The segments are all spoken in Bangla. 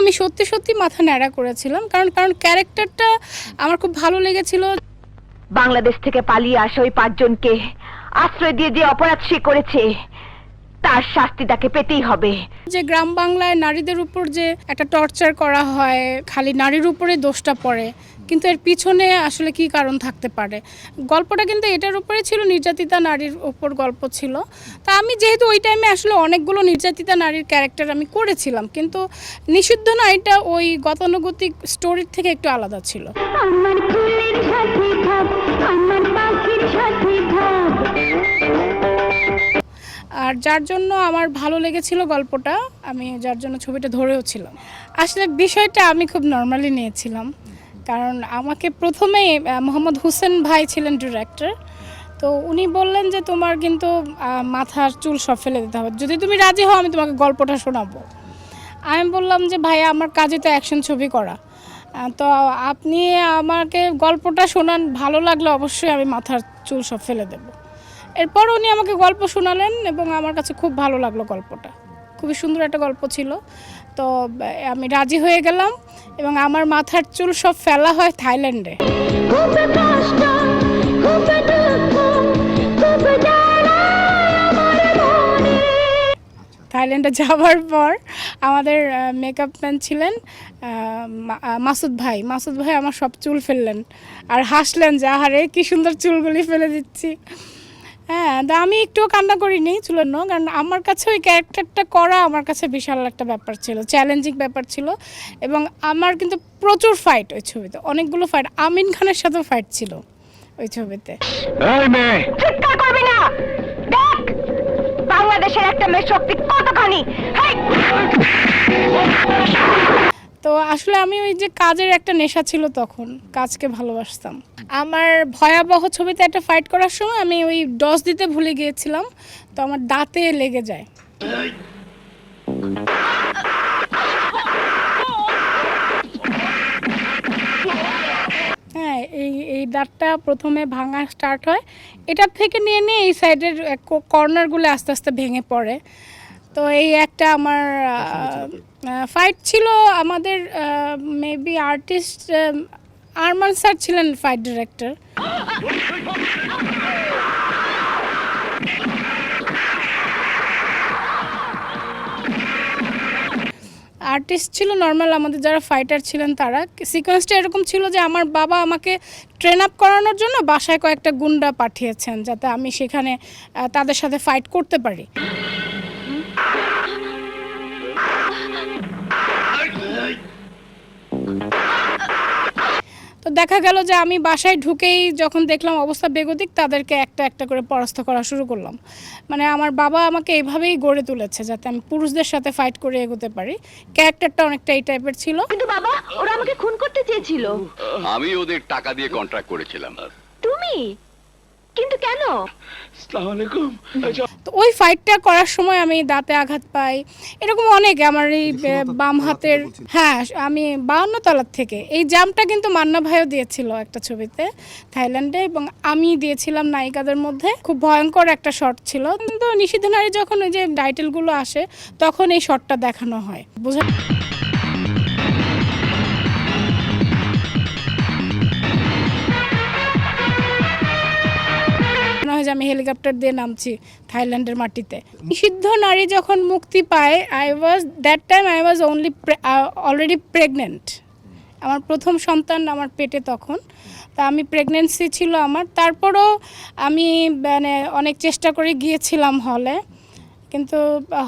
আমি সত্যি সত্যি মাথা ন্যাড়া করেছিলাম। কারণ কারণ ক্যারেক্টারটা আমার খুব ভালো লেগেছিল। বাংলাদেশ থেকে পালিয়ে আসা ওই পাঁচজনকে আশ্রয় দিয়ে যে অপরাধ সে করেছে তার শাস্তি তাকে পেতেই হবে। যে গ্রাম বাংলায় নারীদের উপর যে একটা টর্চার করা হয় খালি নারীর উপরে দোষটা পড়ে কিন্তু এর পিছনে আসলে কি কারণ থাকতে পারে? গল্পটা কিন্তু এটার উপরে ছিল নির্যাতিতা নারীর উপর গল্প ছিল। তা আমি যেহেতু ওই টাইমে আসলে অনেকগুলো নির্যাতিতা নারীর ক্যারেক্টার আমি করেছিলাম কিন্তু নিষিদ্ধ না এটা ওই গতানুগতিক স্টোরির থেকে একটু আলাদা ছিল। আর যার জন্য আমার ভালো লেগেছিল গল্পটা আমি যার জন্য ছবিটা ধরেও ছিলাম। আসলে বিষয়টা আমি খুব নর্মালি নিয়েছিলাম কারণ আমাকে প্রথমেই আহ, মোহাম্মদ হোসেন ভাই ছিলেন ডিরেক্টর তো উনি বললেন যে তোমার কিন্তু মাথার চুল সব ফেলে দিতে হবে। যদি তুমি রাজি হও আমি তোমাকে গল্পটা শোনাবো। আমি বললাম যে ভাই আমার কাজে তো অ্যাকশন ছবি করা। তো আপনি আমাকে গল্পটা শোনান ভালো লাগলে অবশ্যই আমি মাথার চুল সব ফেলে দেবো। এরপর উনি আমাকে গল্প শোনালেন এবং আমার কাছে খুব ভালো লাগল গল্পটা। খুবই সুন্দর একটা গল্প ছিল। তো আমি রাজি হয়ে গেলাম এবং আমার মাথার চুল সব ফেলা হয় থাইল্যান্ডে। থাইল্যান্ডে যাওয়ার পর আমাদের মেকআপ ম্যান ছিলেন মাসুদ ভাই। মাসুদ ভাই আমার সব চুল ফেললেন। আর হাসলেন যে আহারে কি সুন্দর চুলগুলি ফেলে দিচ্ছি। হ্যাঁ তা আমি একটুও কান্না করিনি চুলের নো কারণ আমার কাছে ওই ক্যারেক্টারটা করা আমার কাছে বিশাল একটা ব্যাপার ছিল চ্যালেঞ্জিং ব্যাপার ছিল এবং আমার কিন্তু প্রচুর ফাইট ওই ছবিতে অনেকগুলো ফাইট আমিন খানের সাথেও ফাইট ছিল ওই ছবিতে। এই মেয়ে! চিৎকার করবি না! দেখ! বাংলাদেশের একটা মেয়ে শক্তি কতখানি? হেই! তো আসলে আমি ওই যে কাজের একটা নেশা ছিল তখন, কাজকে ভালোবাসতাম। আমার ভয়াবহ ছবিতে একটা ফাইট করার সময় আমি ওই ডস দিতে ভুলে গিয়েছিলাম, তো আমার দাঁতে লেগে যায়। হ্যাঁ এই এই দাঁতটা প্রথমে ভাঙা স্টার্ট হয়। এটার থেকে নিয়ে নিয়ে এই সাইডের কর্নারগুলো আস্তে আস্তে ভেঙে পড়ে। তো এই একটা আমার ফাইট ছিল আমাদের মেবি আর্টিস্ট আরমান স্যার ছিলেন ফাইট ডিরেক্টর আর্টিস্ট ছিল নর্মাল আমাদের যারা ফাইটার ছিলেন তারা। সিকোয়েন্সটা এরকম ছিল যে আমার বাবা আমাকে ট্রেন আপ করানোর জন্য বাসায় কয়েকটা গুন্ডা পাঠিয়েছেন যাতে আমি সেখানে তাদের সাথে ফাইট করতে পারি। তো দেখা গেল যে আমি বাসায় ঢুকেই যখন দেখলাম অবস্থা বেগতিক তাদেরকে একটা একটা করে পরাস্ত করা শুরু করলাম। মানে আমার বাবা আমাকে এইভাবেই গড়ে তুলেছে যাতে আমি পুরুষদের সাথে ফাইট করে এগোতে পারি। ক্যারেক্টারটা অনেকটা এই টাইপের ছিল। কিন্তু বাবা ওরা আমাকে খুন করতে চেয়েছিল। আমি ওদের টাকা দিয়ে কন্ট্রাক্ট করেছিলাম। তুমি? কিন্তু কেন? তো ওই ফাইটটা করার সময় আমি দাঁতে আঘাত পাই। এরকম অনেক আমার এই বাম হাতের হ্যাঁ আমি বাউন্ন তলার থেকে। এই জামটা কিন্তু মান্না ভাইও দিয়েছিল একটা ছবিতে থাইল্যান্ডে এবং আমি দিয়েছিলাম নায়িকাদের মধ্যে। খুব ভয়ঙ্কর একটা শট ছিল। কিন্তু নিষিদ্ধ নারী যখন ওই যে টাইটেলগুলো আসে তখন এই শটটা দেখানো হয়। বোঝা আমি হেলিকপ্টার দিয়ে নামছি থাইল্যান্ডের মাটিতে। নিষিদ্ধ নারী যখন মুক্তি পায় I was that time I was only already pregnant আমার প্রথম সন্তান আমার পেটে তখন। তা আমি প্রেগনেন্সি ছিল আমার। তারপরও আমি মানে অনেক চেষ্টা করে গিয়েছিলাম হলে। কিন্তু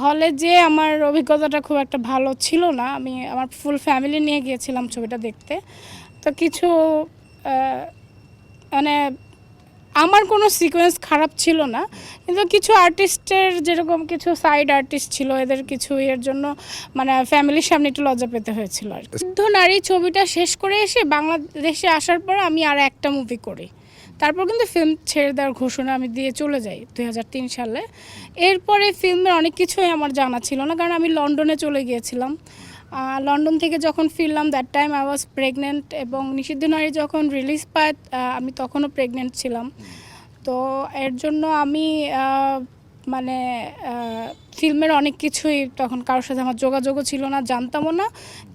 হলে যে আমার অভিজ্ঞতাটা খুব একটা ভালো ছিল না। আমি আমার ফুল ফ্যামিলি নিয়ে গিয়েছিলাম ছবিটা দেখতে। তো কিছু মানে আমার কোনো সিকোয়েন্স খারাপ ছিল না, কিন্তু কিছু আর্টিস্টের যেরকম কিছু সাইড আর্টিস্ট ছিল, এদের কিছু এর জন্য মানে ফ্যামিলির সামনে একটু লজ্জা পেতে হয়েছিল আর কি। সিদ্ধ নারী ছবিটা শেষ করে এসে বাংলাদেশে আসার পর আমি আর একটা মুভি করি। তারপর কিন্তু ফিল্ম ছেড়ে দেওয়ার ঘোষণা আমি দিয়ে চলে যাই দু হাজার তিন সালে। এরপরে ফিল্মের অনেক কিছুই আমার জানা ছিল না, কারণ আমি লন্ডনে চলে গিয়েছিলাম। লন্ডন থেকে যখন ফিরলাম that time I was pregnant এবং নিষিদ্ধ নারী যখন রিলিজ পায় আমি তখনও প্রেগনেন্ট ছিলাম। তো এর জন্য আমি মানে ফিল্মের অনেক কিছুই তখন কারোর সাথে আমার যোগাযোগও ছিল না, জানতামও না।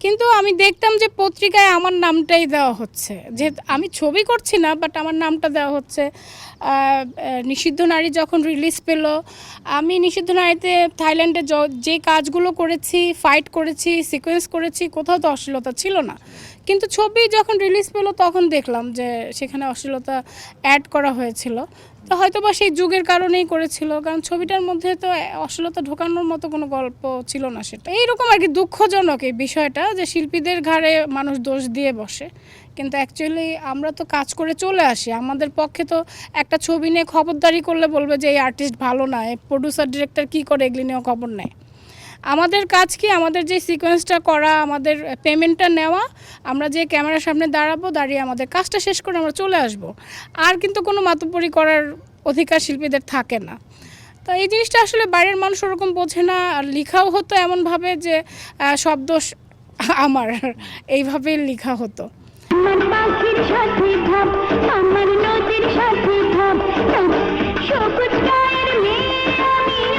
কিন্তু আমি দেখতাম যে পত্রিকায় আমার নামটাই দেওয়া হচ্ছে। যে আমি ছবি করছি না বাট আমার নামটা দেওয়া হচ্ছে। নিষিদ্ধ নারী যখন রিলিজ পেল, আমি নিষিদ্ধ নারীতে থাইল্যান্ডে যে কাজগুলো করেছি ফাইট করেছি সিকোয়েন্স করেছি, কোথাও তো অশ্লীলতা ছিল না। কিন্তু ছবি যখন রিলিজ পেল, তখন দেখলাম যে সেখানে অশ্লীলতা অ্যাড করা হয়েছিল। তো হয়তো বা সেই যুগের কারণেই করেছিল, কারণ ছবিটার মধ্যে তো অশ্লীলতা ঢোকানোর মতো কোনো গল্প ছিল না সেটা। এইরকম আর কি দুঃখজনক এই বিষয়টা যে শিল্পীদের ঘাড়ে মানুষ দোষ দিয়ে বসে। কিন্তু অ্যাকচুয়ালি আমরা তো কাজ করে চলে আসি। আমাদের পক্ষে তো একটা ছবি নিয়ে খবরদারি করলে বলবে যে এই আর্টিস্ট ভালো না প্রডিউসার ডিরেক্টর কী করে এগুলি নিয়েও খবর নেয়। আমাদের কাজ কি? আমাদের যে সিকোয়েন্সটা করা, আমাদের পেমেন্টটা নেওয়া, আমরা যে ক্যামেরার সামনে দাঁড়াবো, দাঁড়িয়ে আমাদের কাজটা শেষ করে আমরা চলে আসব। আর কিন্তু কোনো মাতব্বরি করার অধিকার শিল্পীদের থাকে না। তো এই জিনিসটা আসলে বাইরের মানুষ ওরকম বোঝে না। আর লেখাও হতো এমনভাবে যে শব্দ আমার। এইভাবেই লেখা হতো। আমার নদীর সাথে সবুজ